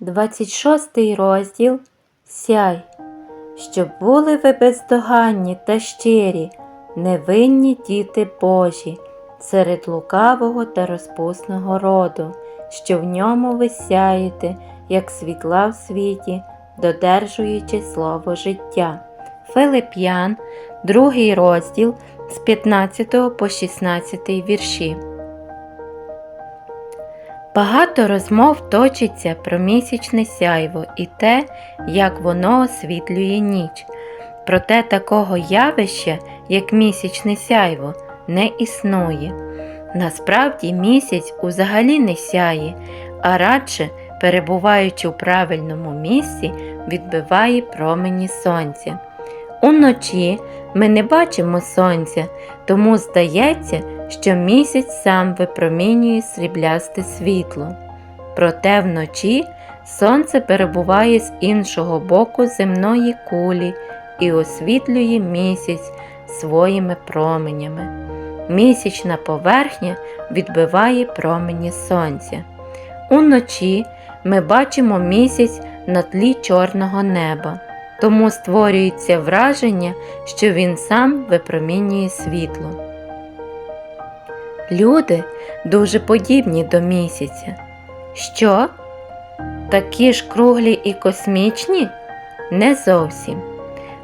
26 розділ Сяй, щоб були ви бездоганні та щирі, невинні діти Божі, серед лукавого та розпусного роду, що в ньому ви сяєте, як світла в світі, додержуючи слово життя. Филип'ян, другий розділ з 15 по 16 вірші. Багато розмов точиться про місячне сяйво і те, як воно освітлює ніч. Проте такого явища, як місячне сяйво, не існує. Насправді місяць взагалі не сяє, а радше, перебуваючи у правильному місці, відбиває промені сонця. Уночі ми не бачимо сонця, тому здається, що місяць сам випромінює сріблясте світло. Проте вночі сонце перебуває з іншого боку земної кулі і освітлює місяць своїми променями. Місячна поверхня відбиває промені сонця. Уночі ми бачимо місяць на тлі чорного неба, тому створюється враження, що він сам випромінює світло. Люди дуже подібні до місяця. Що? Такі ж круглі і космічні? Не зовсім.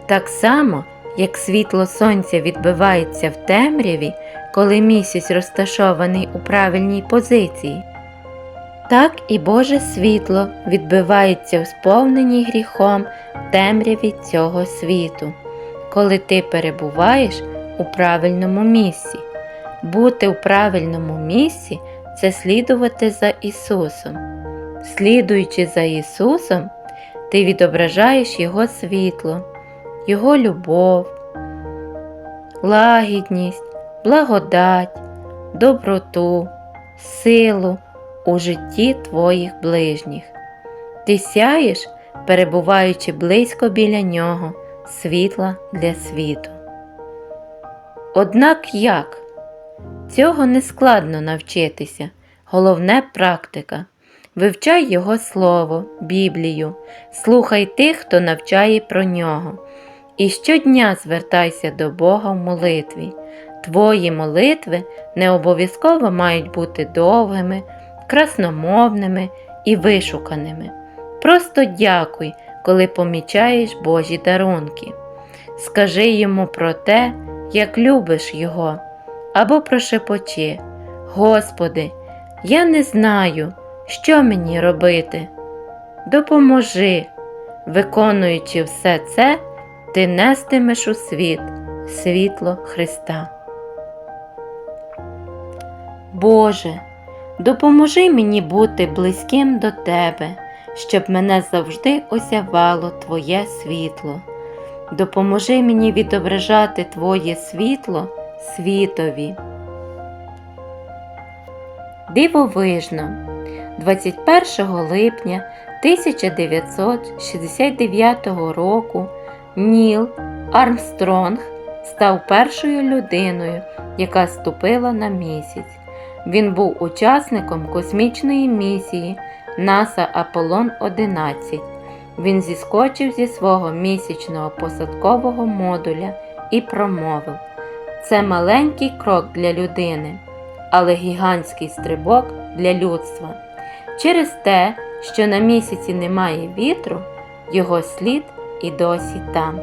Так само, як світло сонця відбивається в темряві, коли місяць розташований у правильній позиції, так і Боже світло відбивається в сповненій гріхом темряві цього світу, коли ти перебуваєш у правильному місці. Бути в правильному місці це слідувати за Ісусом. Слідуючи за Ісусом, ти відображаєш Його світло, Його любов, лагідність, благодать, доброту, силу у житті твоїх ближніх. Ти сяєш, перебуваючи близько біля Нього, світла для світу. Однак як? Цього не складно навчитися, головне практика. Вивчай Його Слово, Біблію, слухай тих, хто навчає про нього. І щодня звертайся до Бога в молитві. Твої молитви не обов'язково мають бути довгими, красномовними і вишуканими. Просто дякуй, коли помічаєш Божі дарунки. Скажи йому про те, як любиш Його або прошепочи, Господи, я не знаю, що мені робити. Допоможи, виконуючи все це, ти нестимеш у світ світло Христа. Боже, допоможи мені бути близьким до Тебе, щоб мене завжди осявало Твоє світло. Допоможи мені відображати Твоє світло світові. Дивовижно, 21 липня 1969 року Ніл Армстронг став першою людиною, яка ступила на місяць. Він був учасником космічної місії НАСА Аполлон 11. Він зіскочив зі свого місячного посадкового модуля і промовив: Це маленький крок для людини, але гігантський стрибок для людства. Через те, що на місяці немає вітру, його слід і досі там.